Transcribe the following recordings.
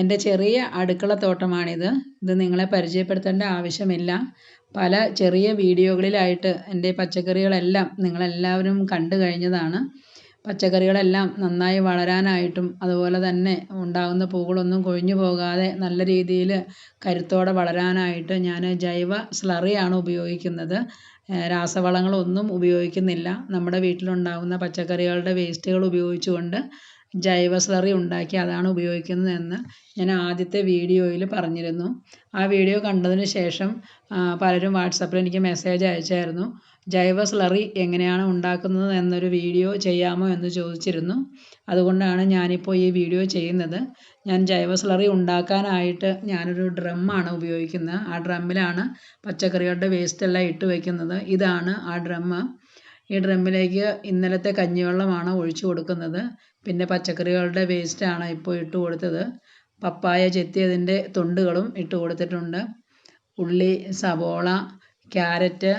എന്റെ ചെറിയ അടുക്കളത്തോട്ടമാണിത് ഇത് നിങ്ങളെ പരിചയപ്പെടുത്തേണ്ട ആവശ്യമില്ല. പല ചെറിയ വീഡിയോകളിലായിട്ട് എന്റെ പച്ചക്കറികളെല്ലാം നിങ്ങളെല്ലാവരും കണ്ടു കഴിഞ്ഞതാണ്. പച്ചക്കറികളെല്ലാം നന്നായി വളരാനായിട്ടും അതുപോലെ തന്നെ ഉണ്ടാകുന്ന പൂക്കളൊന്നും കൊഴിഞ്ഞു പോകാതെ നല്ല രീതിയിൽ കരുത്തോടെ വളരാനായിട്ട് ഞാൻ ജൈവ സ്ലറിയാണ് ഉപയോഗിക്കുന്നത്. രാസവളങ്ങളൊന്നും ഉപയോഗിക്കുന്നില്ല. നമ്മുടെ വീട്ടിലുണ്ടാകുന്ന പച്ചക്കറികളുടെ വേസ്റ്റുകൾ ഉപയോഗിച്ചുകൊണ്ട് ജൈവ സ്ലറി ഉണ്ടാക്കി അതാണ് ഉപയോഗിക്കുന്നതെന്ന് ഞാൻ ആദ്യത്തെ വീഡിയോയിൽ പറഞ്ഞിരുന്നു. ആ വീഡിയോ കണ്ടതിന് ശേഷം പലരും വാട്സപ്പിൽ എനിക്ക് മെസ്സേജ് അയച്ചായിരുന്നു. ജൈവ സ്ലറി എങ്ങനെയാണ് ഉണ്ടാക്കുന്നത് എന്നൊരു വീഡിയോ ചെയ്യാമോ എന്ന് ചോദിച്ചിരുന്നു. അതുകൊണ്ടാണ് ഞാനിപ്പോൾ ഈ വീഡിയോ ചെയ്യുന്നത്. ഞാൻ ജൈവ സ്ലറി ഉണ്ടാക്കാനായിട്ട് ഞാനൊരു ഡ്രമ്മാണ് ഉപയോഗിക്കുന്നത്. ആ ഡ്രമ്മിലാണ് പച്ചക്കറികളുടെ വേസ്റ്റ് എല്ലാം ഇട്ട് വയ്ക്കുന്നത് ഇതാണ് ആ ഡ്രമ്മ്. ഈ ഡ്രമ്മിലേക്ക് ഇന്നലത്തെ കഞ്ഞിവെള്ളമാണ് ഒഴിച്ചു കൊടുക്കുന്നത്. പിന്നെ പച്ചക്കറികളുടെ വേസ്റ്റാണ് ഇപ്പോൾ ഇട്ട് കൊടുത്തത്. പപ്പായ ചെത്തിയതിന്റെ തൊണ്ടുകളും ഇട്ട് കൊടുത്തിട്ടുണ്ട്. ഉള്ളി സവോള ക്യാരറ്റ്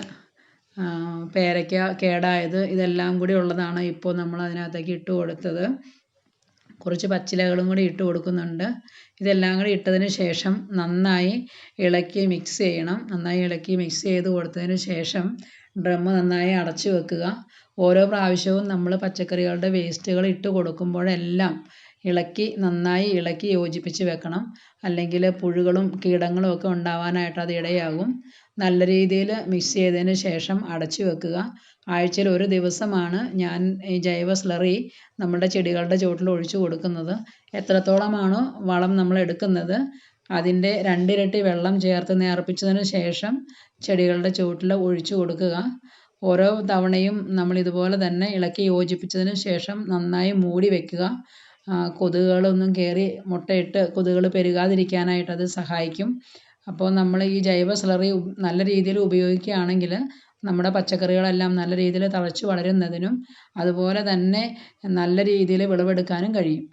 പേരയ്ക്ക കേടായത് ഇതെല്ലാം കൂടി ഉള്ളതാണ് ഇപ്പോൾ നമ്മൾ അതിനകത്തേക്ക് ഇട്ട് കൊടുത്തത്. കുറച്ച് പച്ചിലകളും കൂടി ഇട്ട് കൊടുക്കുന്നുണ്ട്. ഇതെല്ലാം കൂടി ഇട്ടതിന് ശേഷം നന്നായി ഇളക്കി മിക്സ് ചെയ്യണം. നന്നായി ഇളക്കി മിക്സ് ചെയ്ത് കൊടുത്തതിന് ശേഷം ഡ്രമ്മ് നന്നായി അടച്ചു വെക്കുക. ഓരോ പ്രാവശ്യവും നമ്മൾ പച്ചക്കറികളുടെ വേസ്റ്റുകൾ ഇട്ട് കൊടുക്കുമ്പോഴെല്ലാം ഇളക്കി നന്നായി ഇളക്കി യോജിപ്പിച്ച് വെക്കണം. അല്ലെങ്കിൽ പുഴുകളും കീടങ്ങളും ഒക്കെ ഉണ്ടാവാനായിട്ട് അത് ഇടയാകും. നല്ല രീതിയിൽ മിക്സ് ചെയ്തതിന് ശേഷം അടച്ചു വെക്കുക. ആഴ്ചയിൽ ഒരു ദിവസമാണ് ഞാൻ ഈ ജൈവ സ്ലറി നമ്മുടെ ചെടികളുടെ ചുവട്ടിൽ ഒഴിച്ചു കൊടുക്കുന്നത്. എത്രത്തോളമാണോ വളം നമ്മൾ എടുക്കുന്നത്. അതിന്റെ രണ്ടിരട്ടി വെള്ളം ചേർത്ത് നേർപ്പിച്ചതിന് ശേഷം ചെടികളുടെ ചുവട്ടിൽ ഒഴിച്ചു കൊടുക്കുക. ഓരോ തവണയും നമ്മൾ ഇതുപോലെ തന്നെ ഇളക്കി യോജിപ്പിച്ചതിന് ശേഷം നന്നായി മൂടി വെക്കുക. കൊതുകുകളൊന്നും കയറി മുട്ടയിട്ട് കൊതുകുകൾ പെരുകാതിരിക്കാനായിട്ട് അത് സഹായിക്കും. അപ്പോൾ നമ്മൾ ഈ ജൈവ സ്ലറി നല്ല രീതിയിൽ ഉപയോഗിക്കുകയാണെങ്കിൽ നമ്മുടെ പച്ചക്കറികളെല്ലാം നല്ല രീതിയിൽ തഴച്ച് വളരുന്നതിനും അതുപോലെ തന്നെ നല്ല രീതിയിൽ വിളവെടുക്കാനും കഴിയും.